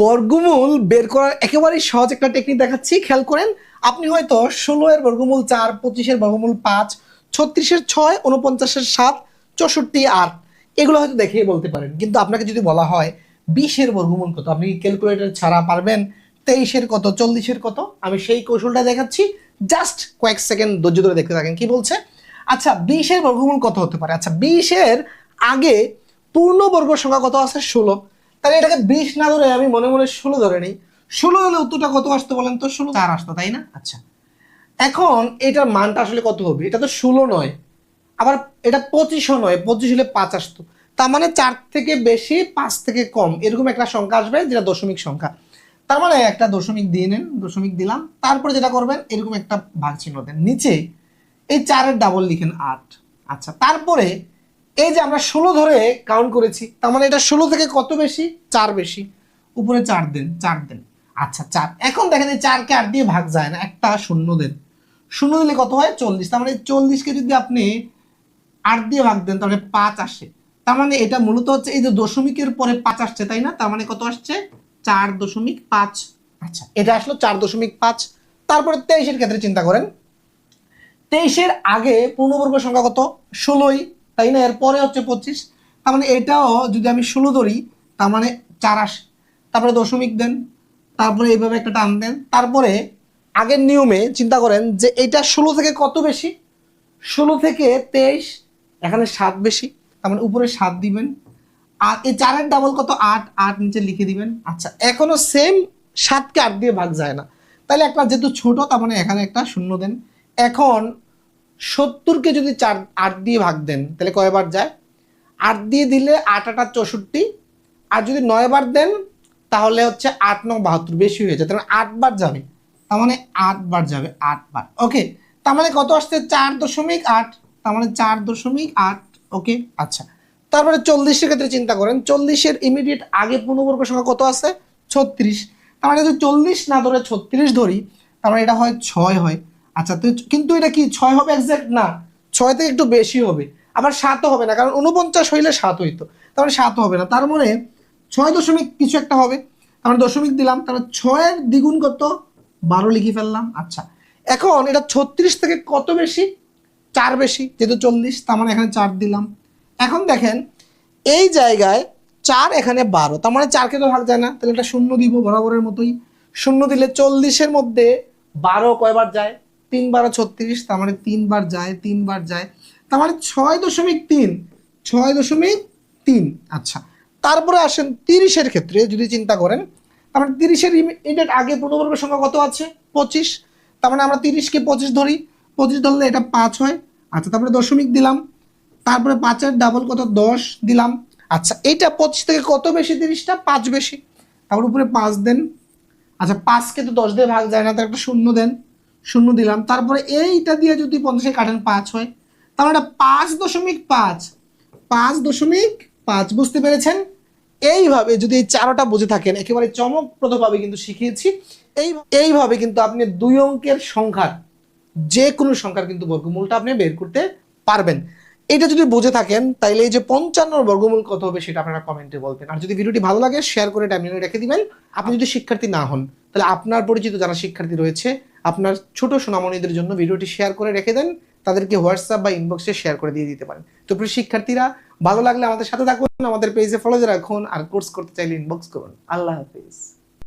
বর্গমূল বের করার একেবারেই সহজ একটা টেকনিক দেখাচ্ছি। খেয়াল করেন, আপনি হয়তো ষোলো এর বর্গমূল, চার পঁচিশের বর্গমূল, পাঁচ ছত্রিশের ছয় উনপঞ্চাশের সাত, চৌষট্টি, আট, এগুলো হয়তো দেখেই বলতে পারেন। কিন্তু আপনাকে যদি বলা হয় বিশের বর্গমূল কত, আপনি ক্যালকুলেটর ছাড়া পারবেন? তেইশের কত চল্লিশের কত? আমি সেই কৌশলটা দেখাচ্ছি। জাস্ট কয়েক সেকেন্ড ধৈর্য ধরে দেখতে থাকেন, কি বলছে? আচ্ছা বিশের বর্গমূল কত হতে পারে? আচ্ছা বিশের আগে পূর্ণবর্গ সংখ্যা কত আছে? ষোলো। তাহলে এটাকে বিশ না ধরে আমি মনে মনে ষোলো ধরে নিই। ষোলো হলে উত্তরটা কত আসতো বলেন তো? ষোলো চার আসতো তাই না? আচ্ছা। এখন এটার মানটা আসলে কত হবে? এটা তো ষোলো নয়। আবার এটা পঁচিশও নয় পঁচিশ হলে পাঁচ আসতো। তার মানে চার থেকে বেশি পাঁচ থেকে কম এরকম একটা সংখ্যা আসবে যেটা দশমিক সংখ্যা। তার মানে একটা দশমিক দিয়ে নেন দশমিক দিলাম। তারপরে যেটা করবেন এরকম একটা ভাগ চিহ্ন দেন। নিচে এই চারের ডাবল লিখেন আট। আচ্ছা তারপরে এই যে আমরা ষোলো ধরে কাউন্ট করেছি, তার মানে এটা ষোলো থেকে কত বেশি? চার বেশি। উপরে চার দেন চার দেন। আচ্ছা চার। এখন দেখেন এই চারকে আট দিয়ে ভাগ যায় না। একটা শূন্য দেন। শূন্য দিলে কত হয়? চল্লিশ। তার মানে চল্লিশকে যদি আপনি আট দিয়ে ভাগ দেন, তাহলে পাঁচ আসে। তার মানে এটা মূলত হচ্ছে এই যে দশমিকের পরে পাঁচ আসছে, তাই না? তার মানে কত আসছে? চার দশমিক পাঁচ। আচ্ছা এটা আসলো চার দশমিক পাঁচ। তারপরে তেইশের ক্ষেত্রে চিন্তা করেন। তেইশের আগে পূর্ণবর্গ সংখ্যা কত? ষোলোই। তাই না? এরপরে হচ্ছে পঁচিশ। তার মানে এটাও যদি আমি ষোলো ধরি, তার মানে চার আসে তারপরে দশমিক দেন, তারপরে এইভাবে একটা টান দেন। তারপরে আগের নিয়মে চিন্তা করেন যে এটা ষোলো থেকে কত বেশি? ষোলো থেকে তেইশ, এখানে সাত বেশি, তার মানে উপরে সাত দিবেন। আর এই চারের ডাবল কত? আট আট নিচে লিখে দিবেন। আচ্ছা এখনও সেম সাতকে আট দিয়ে ভাগ যায় না। তাহলে একটা যেহেতু ছোট, তার মানে এখানে একটা শূন্য দেন। এখন সত্তরকে যদি চার আট দিয়ে ভাগ দেন, তাহলে কয়বার যায়? আট দিয়ে দিলে আট, আটা চৌষট্টি। আর যদি নয় বার দেন, তাহলে হচ্ছে আট, নং, বাহাত্তর, বেশি হয়ে যায়। তার মানে আটবার যাবে। তার মানে আটবার যাবে, আটবার। ওকে তার মানে কত আসছে? চার দশমিক আট। তার মানে চার দশমিক আট। ওকে আচ্ছা। তারপরে চল্লিশের ক্ষেত্রে চিন্তা করেন, চল্লিশের ইমিডিয়েট আগে পূর্ণবর্গ সংখ্যা কত আছে? ছত্রিশ। তার মানে যদি চল্লিশ না ধরে ছত্রিশ ধরি, তার মানে এটা হয় ছয় হয়। আচ্ছা তো কিন্তু এটা কি ছয় হবে এক্সাক্ট না ছয় থেকে একটু বেশি হবে। আবার সাতও হবে না, কারণ উনপঞ্চাশ হইলে সাত হইতো। মানে সাতও হবে না। তার মানে ছয় দশমিক কিছু একটা হবে। মানে দশমিক দিলাম, তাহলে ছয়ের দ্বিগুণ কত? বারো লিখে ফেললাম। আচ্ছা এখন এটা ছত্রিশ থেকে কত বেশি? চার বেশি, যেহেতু চল্লিশ, তার মানে এখানে চার দিলাম। এখন দেখেন, এই জায়গায় চার এখানে বারো, তার মানে চারকে তো ভাগ যায় না। তাহলে এটা শূন্য দিব বরাবরের মতোই। শূন্য দিলে চল্লিশের মধ্যে বারো কয়বার যায়? তিন বারো ছত্রিশ, তার মানে তিনবার যায় তিনবার যায়। তার মানে ছয় দশমিক তিন, ছয় দশমিক তিন। আচ্ছা তারপরে আসেন তিরিশের ক্ষেত্রে যদি চিন্তা করেন, তার মানে তিরিশের ইমিডিয়েট আগে পূর্ণবর্গ সংখ্যা কত আছে? পঁচিশ। তার মানে আমরা তিরিশকে পঁচিশ ধরি। পঁচিশ ধরলে এটা পাঁচ হয়। আচ্ছা তারপরে দশমিক দিলাম। তারপরে পাঁচের ডাবল কত? দশ দিলাম। আচ্ছা এইটা পঁচিশ থেকে কত বেশি? তিরিশটা পাঁচ বেশি। তারপর উপরে পাঁচ দেন। আচ্ছা পাঁচকে তো দশ দিয়ে ভাগ যায় না, তার একটা শূন্য দেন। শূন্য দিলাম। তারপরে এইটা দিয়ে যদি পঞ্চাশে কাটেন পাঁচ হয় তাহলে এটা পাঁচ দশমিক পাঁচ পাঁচ দশমিক পাঁচ, বুঝতে পেরেছেন? এইভাবে যদি এই চারোটা বুঝে থাকেন, একেবারে চমকপ্রদভাবে কিন্তু শিখিয়েছি। এই, এইভাবে কিন্তু আপনি দুই অঙ্কের সংখ্যার যে কোনো সংখ্যার কিন্তু বর্গমূলটা আপনি বের করতে পারবেন। এটা যদি বুঝে থাকেন, তাইলে এই যে পঞ্চান্নর বর্গমূল কত হবে সেটা আপনারা কমেন্টে বলবেন। আর যদি ভিডিওটি ভালো লাগে, শেয়ার করে টাইমলাইনে রেখে দিবেন। আপনি যদি শিক্ষার্থী না হন, তাহলে আপনার পরিচিত যারা শিক্ষার্থী রয়েছে আপনার ছোট সোনামণিদের জন্য ভিডিওটি শেয়ার করে রেখে দেন, তাদেরকে হোয়াটসঅ্যাপ বা ইনবক্সে শেয়ার করে দিয়ে দিতে পারেন। তো প্রিয় শিক্ষার্থীরা, ভালো লাগলে আমাদের সাথে থাকুন, আমাদের পেজে ফলো রাখুন, আর কোর্স করতে চাইলে ইনবক্স করুন। আল্লাহ হাফিজ।